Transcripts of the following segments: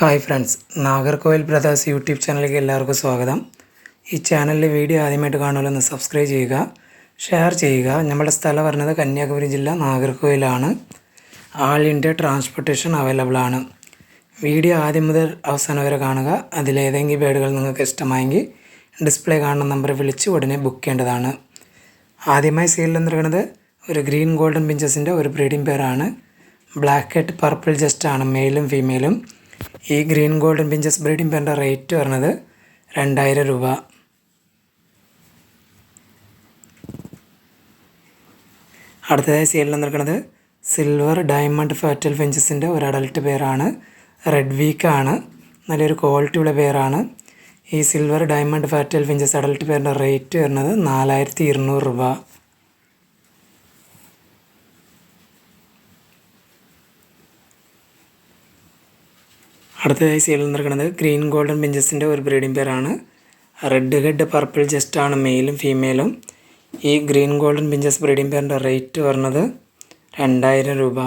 Hi friends Nagercoil brothers YouTube ചാനലിലേക്ക് എല്ലാവർക്കും സ്വാഗതം. ഈ ചാനലിലെ വീഡിയോ ആദ്യമായിട്ട് കാണുമല്ലോ സബ്സ്ക്രൈബ് ചെയ്യുക ഷെയർ ചെയ്യുക. നമ്മുടെ സ്ഥലം പറഞ്ഞത് കന്യാകുമരി ജില്ല നാഗർകോവിലാണ്. ആൾ ഇന്ത്യ ട്രാൻസ്പോർട്ടേഷൻ അവൈലബിൾ ആണ്. വീഡിയോ ആദ്യം മുതൽ അവസാനം വരെ കാണുക. അതിലേതെങ്കിലും ബേഡുകൾ നിങ്ങൾക്ക് ഇഷ്ടമായെങ്കിൽ ഡിസ്പ്ലേ കാണുന്ന നമ്പർ വിളിച്ച് ഉടനെ ബുക്ക് ചെയ്യേണ്ടതാണ്. ആദ്യമായി സെയിലിൽ നിന്നിരിക്കുന്നത് ഒരു ഗ്രീൻ ഗോൾഡൻ പിഞ്ചസിന്റെ ഒരു ബ്രീഡിംഗ് പെയറാണ്. ബ്ലാക്ക് ഹെഡ് പർപ്പിൾ ജസ്റ്റ് ആണ് മെയിലും ഫീമെയിലും ഈ ഗ്രീൻ ഗോൾഡൻ പിഞ്ചസ് ബ്രീഡിംഗ് പേന്റെ റേറ്റ് പറഞ്ഞത് രണ്ടായിരം രൂപ. അടുത്തതായി സെയിലിൽ നിൽക്കുന്നത് സിൽവർ ഡയമണ്ട് ഫാറ്റൽ ഫെഞ്ചസിന്റെ ഒരു അഡൽട്ട് പേരാണ് റെഡ് വീക്കാണ് നല്ലൊരു ക്വാളിറ്റിയുള്ള പേരാണ് ഈ silver diamond fatal finches adult പേരിന്റെ റേറ്റ് വരുന്നത് നാലായിരത്തി ഇരുന്നൂറ് രൂപ. അടുത്തതായി സെയിൽ നിൽക്കുന്നത് ഗ്രീൻ ഗോൾഡൻ പിഞ്ചസിന്റെ ഒരു ബ്രീഡിംഗ് പെയറാണ്. റെഡ് ഹെഡ് പർപ്പിൾ ജസ്റ്റാണ് മെയിലും ഫീമെയിലും. ഈ ഗ്രീൻ ഗോൾഡൻ പിഞ്ചസ് ബ്രീഡിംഗ് പെയറിന്റെ റേറ്റ് വരുന്നത് രണ്ടായിരം രൂപ.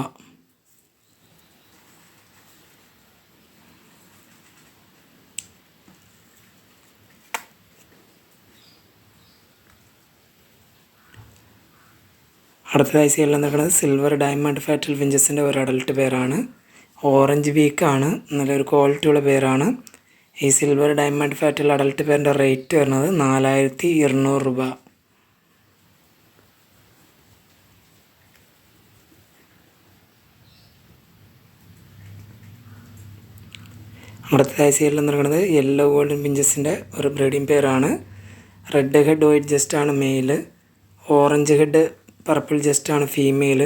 അടുത്തതായി സെയിലിൽ നിൽക്കുന്നത് സിൽവർ ഡയമണ്ട് ഫാറ്റൽ ബെഞ്ചസിന്റെ ഒരു അഡൽട്ട് പെയറാണ്. ഓറഞ്ച് വീക്കാണ്. നല്ലൊരു ക്വാളിറ്റിയുള്ള പേരാണ്. ഈ സിൽവർ ഡയമണ്ട് ഫാറ്റിൽ അഡൾട്ട് പേരിന്റെ റേറ്റ് വരുന്നത് നാലായിരത്തി ഇരുന്നൂറ് രൂപ അടുത്തതായി സീരിയൽ പറയുന്നത് യെല്ലോ ഗോൾഡൻ പിഞ്ചസിന്റെ ഒരു ബ്രീഡിംഗ് പേരാണ്. റെഡ് ഹെഡ് വൈറ്റ് ജസ്റ്റാണ് മെയിൽ. ഓറഞ്ച് ഹെഡ് പർപ്പിൾ ജസ്റ്റാണ് ഫീമെയിൽ.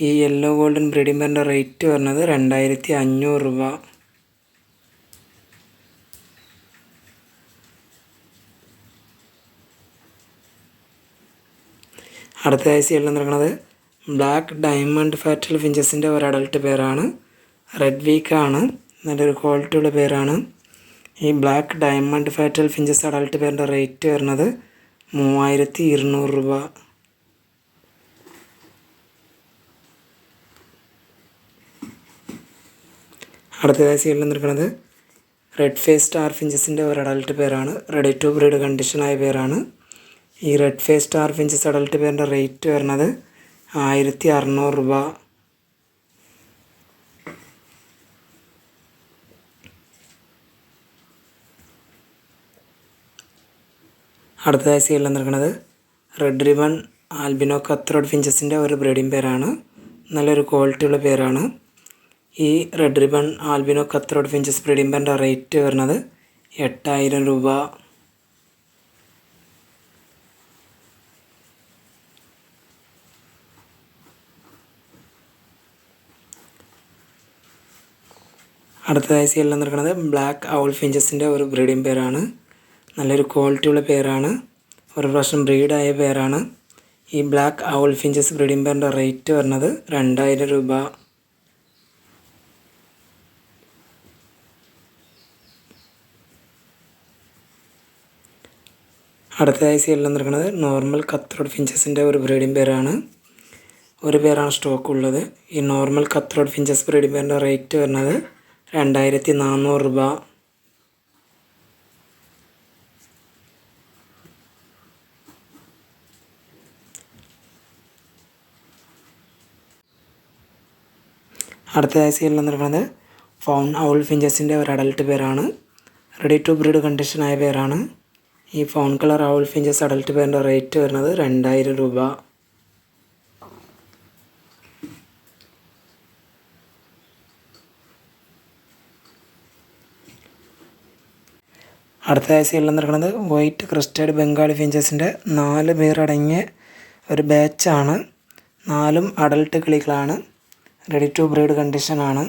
ഈ യെല്ലോ ഗോൾഡൻ ബ്രീഡിംഗ് പെയറിന്റെ റേറ്റ് വരുന്നത് രണ്ടായിരത്തി അഞ്ഞൂറ് രൂപ. അടുത്തതായി സീരിയൽ നിൽക്കുന്നത് ബ്ലാക്ക് ഡയമണ്ട് ഫാറ്റൽ ഫിഞ്ചസിന്റെ ഒരു അഡൾട്ട് പേരാണ്. റെഡ് വീക്കാണ് നല്ലൊരു ക്വാളിറ്റിയുള്ള പേരാണ്. ഈ black diamond firetail finches adult പേരിന്റെ റേറ്റ് വരുന്നത് മൂവായിരത്തി ഇരുന്നൂറ് രൂപ. അടുത്തതായി സീരിയൽ നിൽക്കുന്നത് റെഡ് ഫേസ് സ്റ്റാർ ഫിഞ്ചസിന്റെ ഒരു അഡൾട്ട് പേരാണ്. റെഡി ടു ബ്രീഡ് കണ്ടീഷനായ പേരാണ്. ഈ red face star finches adult പേരിന്റെ റേറ്റ് വരുന്നത് ആയിരത്തി അറുന്നൂറ് രൂപ. അടുത്തതായി സീരിയൽ നിൽക്കുന്നത് റെഡ് റിബൺ ആൽബിനോ കത്രോഡ് ഫിഞ്ചസിന്റെ ഒരു ബ്രീഡിംഗ് പേരാണ്. നല്ലൊരു ക്വാളിറ്റിയുള്ള പേരാണ്. ഈ red ribbon albino cutthroat finches breeding പേരിന്റെ റേറ്റ് വരുന്നത്? എട്ടായിരം രൂപ. അടുത്തതായി സീലിൽ നിൽക്കുന്നത് ബ്ലാക്ക് ഔൾ ഫിഞ്ചസിന്റെ ഒരു ബ്രീഡിംഗ് പേരാണ്. നല്ലൊരു ക്വാളിറ്റിയുള്ള പേരാണ്. ഒരു പ്രാവശ്യം ബ്രീഡായ പേരാണ്. ഈ ബ്ലാക്ക് ഔൾ ഫിഞ്ചസ് ബ്രീഡിംഗ് പേരിന്റെ റേറ്റ് വരുന്നത് രണ്ടായിരം രൂപ. അടുത്തതായി സീലിൽ നിൽക്കുന്നത് നോർമൽ കത്രോഡ് ഫിഞ്ചസിന്റെ ഒരു ബ്രീഡിംഗ് പേരാണ്. ഒരു പേരാണ് സ്റ്റോക്ക് ഉള്ളത്. ഈ നോർമൽ കത്രോഡ് ഫിഞ്ചസ് ബ്രീഡിംഗ് പേരിന്റെ റേറ്റ് വരുന്നത് രണ്ടായിരത്തി നാനൂറ് രൂപ. അടുത്തതായി സീലിൽ നിൽക്കുന്നത് ഫൗൺ ഔൾ ഫിഞ്ചസിന്റെ ഒരു അഡൽട്ട് പേരാണ്. റെഡി ടു ബ്രീഡ് കണ്ടീഷനായ പേരാണ്. ഈ fawn colour owl finches adult പേരിന്റെ റേറ്റ് വരുന്നത് രണ്ടായിരം രൂപ. അടുത്ത ആഴ്ചയിൽ നിൽക്കുന്നത് വൈറ്റ് ക്രിസ്റ്റഡ് ബംഗാളി ഫിഞ്ചസിന്റെ നാല് പേരടങ്ങിയ ഒരു ബാച്ചാണ് നാലും അഡൽട്ട് കിളികളാണ്. റെഡി ടു ബ്രീഡ് കണ്ടീഷനാണ്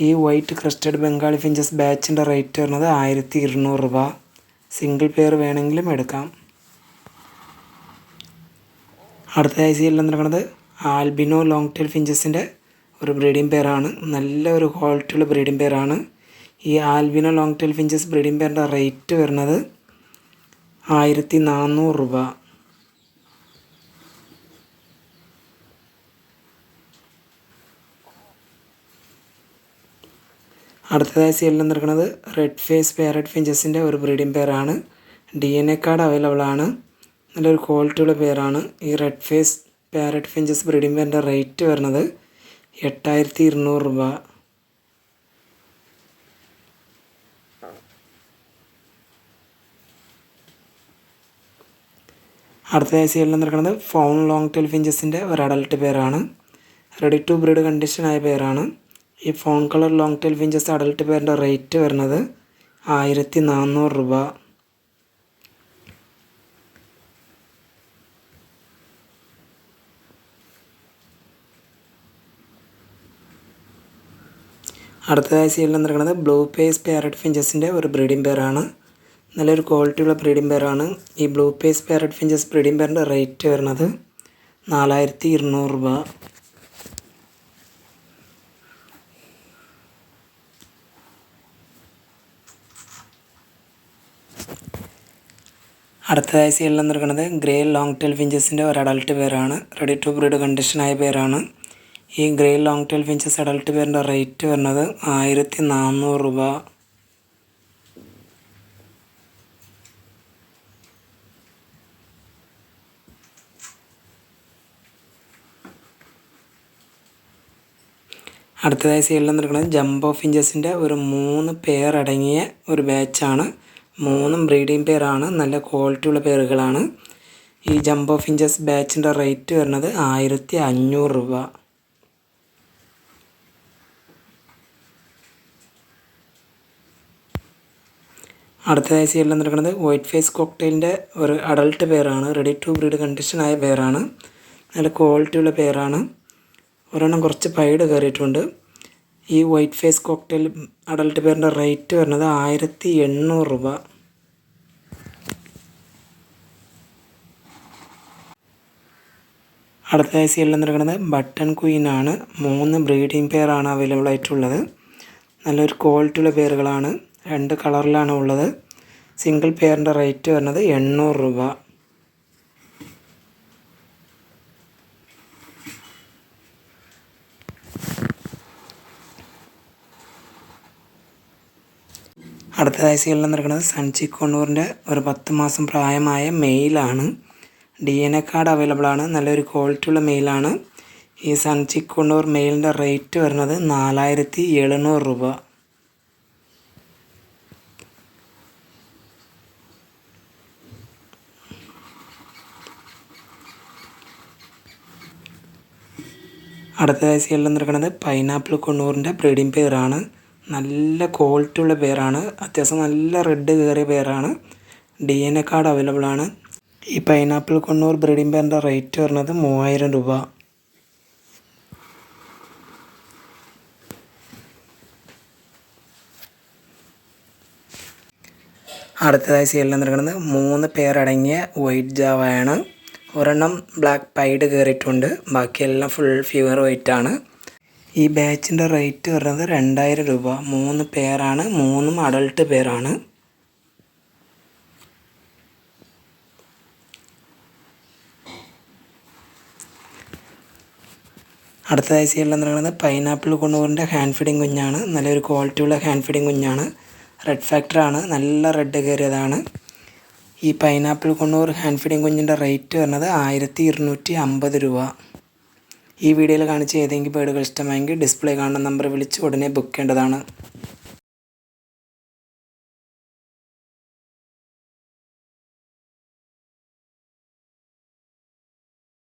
ഈ വൈറ്റ് ക്രിസ്റ്റഡ് ബംഗാളി ഫിഞ്ചസ് ബാച്ചിന്റെ റേറ്റ് വരുന്നത് ആയിരത്തി ഇരുന്നൂറ് രൂപ. സിംഗിൾ പെയർ വേണമെങ്കിലും എടുക്കാം. അടുത്ത എല്ലാം നടക്കുന്നത് ആൽബിനോ ലോങ് ടെയിൽ ഫിഞ്ചസിന്റെ ഒരു ബ്രീഡിംഗ് പെയറാണ് നല്ല ഒരു ക്വാളിറ്റിയുള്ള ബ്രീഡിംഗ് പെയറാണ് ഈ albino long tail finches breeding പെയറിന്റെ rate വരുന്നത് ആയിരത്തി നാനൂറ് രൂപ. അടുത്തതായി സി എല്ലാം നിൽക്കുന്നത് റെഡ് ഫേസ് പാരറ്റ് ഫിഞ്ചസിന്റെ ഒരു breeding പെയറാണ് D N A card available ആണ്. നല്ലൊരു ക്വാളിറ്റിയുള്ള പെയറാണ് ഈ red face parrot finches breeding പെയറിന്റെ rate വരുന്നത് എട്ടായിരത്തി ഇരുന്നൂറ് രൂപ. അടുത്തതായി എല്ലാം നിൽക്കുന്നത് ഫോൺ ലോങ് ടെൽ ഫിഞ്ചസിന്റെ ഒരു അഡൽട്ട് പേരാണ് റെഡി ടു ബ്രീഡ് കണ്ടീഷനായ പെയറാണ് ഈ fawn colour long tail finches adult പേരിന്റെ റേറ്റ് വരുന്നത് ആയിരത്തി നാനൂറ് രൂപ. അടുത്തതായി സീലിൽ നിന്നിരിക്കുന്നത് ബ്ലൂ പേസ് പാരറ്റ് ഫിഞ്ചസിന്റെ ഒരു ബ്രീഡിംഗ് പെയറാണ് നല്ലൊരു ക്വാളിറ്റിയുള്ള ബ്രീഡിംഗ് പെയറാണ് ഈ blue face parrot finches breeding പെയറിന്റെ rate വരുന്നത് നാലായിരത്തി ഇരുന്നൂറ് രൂപ. അടുത്തതായി സീലിൽ നിൽക്കുന്നത് ഗ്രേ ലോങ് ടെൽ ഫിഞ്ചസിന്റെ ഒരു അഡൾട്ട് പേരാണ്. റെഡി ടു ബ്രീഡ് കണ്ടീഷനായ പേരാണ്. ഈ grey long tail finches adult പേരിന്റെ റേറ്റ് വരുന്നത് ആയിരത്തി നാനൂറ് രൂപ. അടുത്തതായി സീലിൽ നിൽക്കുന്നത് ജംബോ ഫിഞ്ചസിന്റെ ഒരു മൂന്ന് പേർ അടങ്ങിയ ഒരു ബാച്ചാണ് മൂന്നും ബ്രീഡിംഗ് പെയറാണ് നല്ല ക്വാളിറ്റി ഉള്ള പേറുകളാണ് ഈ ജംബോ ഫിഞ്ചസ് ബാച്ചിന്റെ റേറ്റ് വരുന്നത് ആയിരത്തി അഞ്ഞൂറ് രൂപ. അടുത്തതായി സീരിയൽ നിൽക്കുന്നത് വൈറ്റ് ഫേസ് കോക്ടെയിലിന്റെ ഒരു അഡൾട്ട് പെയറാണ് റെഡി ടു ബ്രീഡ് കണ്ടീഷനായ പെയറാണ് നല്ല ക്വാളിറ്റി ക്വാളിറ്റിയുള്ള പെയറാണ് ഒരെണ്ണം കുറച്ച് പൈഡ് കയറിയിട്ടുണ്ട്. ഈ വൈറ്റ് ഫേസ് കോക്ടെയിൽ അഡൾട്ട് പെയറിന്റെ റേറ്റ് വരുന്നത് ആയിരത്തി എണ്ണൂറ് രൂപ. അടുത്തതായി സീലിൽ നിൽക്കുന്നത് ബട്ടൺ ക്വീൻ ആണ്. മൂന്ന് ബ്രീഡിംഗ് പെയറാണ് അവൈലബിൾ ആയിട്ടുള്ളത്. നല്ലൊരു ക്വാളിറ്റിയുള്ള പെയറുകളാണ്. രണ്ട് കളറിലാണ് ഉള്ളത്. സിംഗിൾ പെയറിന്റെ റേറ്റ് വരുന്നത് എണ്ണൂറ് രൂപ. അടുത്തതായി സീലിൽ നിൽക്കുന്നത് സൺചി കൊണ്ണൂറിന്റെ ഒരു പത്ത് മാസം പ്രായമായ മെയിലാണ് D N A card available ആണ്. നല്ലൊരു ക്വാളിറ്റി ഉള്ള മെയിലാണ് ഈ സൺചി കൊണ്ണൂർ മെയിലിന്റെ റേറ്റ് വരുന്നത് നാലായിരത്തി എഴുന്നൂറ് രൂപ. അടുത്തതായി സീലിൽ നിൽക്കുന്നത് പൈനാപ്പിൾ കൊണ്ണൂറിന്റെ ബ്രീഡിംഗ് പെയറാണ് നല്ല ക്വാളിറ്റി ഉള്ള പേരാണ് അത്യാവശ്യം നല്ല റെഡ് കയറിയ പേരാണ് D N A card available ആണ്. ഈ പൈനാപ്പിൾ കൊണ്ണൂർ ബ്രീഡിംഗ് പാന്റെ റേറ്റ് വരുന്നത് മൂവായിരം രൂപ. അടുത്തതായി സീലിൽ നിൽക്കുന്നത് മൂന്ന് പേരടങ്ങിയ വൈറ്റ് ജാവയാണ് ഒരെണ്ണം ബ്ലാക്ക് പൈഡ് കയറിയിട്ടുണ്ട്. ബാക്കിയെല്ലാം ഫുൾ ഫ്യൂവർ വൈറ്റ് ആണ്. ഈ ബാച്ചിന്റെ റേറ്റ് വരുന്നത് രണ്ടായിരം രൂപ. മൂന്ന് പേരാണ് മൂന്നും അഡൾട്ട് പേരാണ് അടുത്തതായി സീലിൽ പറയുന്നത്? പൈനാപ്പിൾ കൊണ്ടുപോകേണ്ട ഹാൻഡ് ഫീഡിങ് കുഞ്ഞാണ്. നല്ലൊരു ക്വാളിറ്റിയുള്ള ഹാൻഡ് ഫീഡിങ് കുഞ്ഞാണ്. റെഡ് ഫാക്ടറാണ് നല്ല റെഡ് കയറിയതാണ്. ഈ പൈനാപ്പിൾ കൊണ്ണൂർ ഹാൻഡ് ഫീഡിങ് കുഞ്ഞിന്റെ റേറ്റ് വരുന്നത് ആയിരത്തി ഇരുന്നൂറ്റി അമ്പത് രൂപ. ഈ വീഡിയോയിൽ കാണിച്ച ഏതെങ്കിലും ബേഡുകൾ ഇഷ്ടമായെങ്കിൽ ഡിസ്പ്ലേ കാണുന്ന നമ്പർ വിളിച്ച് ഉടനെ ബുക്ക് ചെയ്യേണ്ടതാണ്.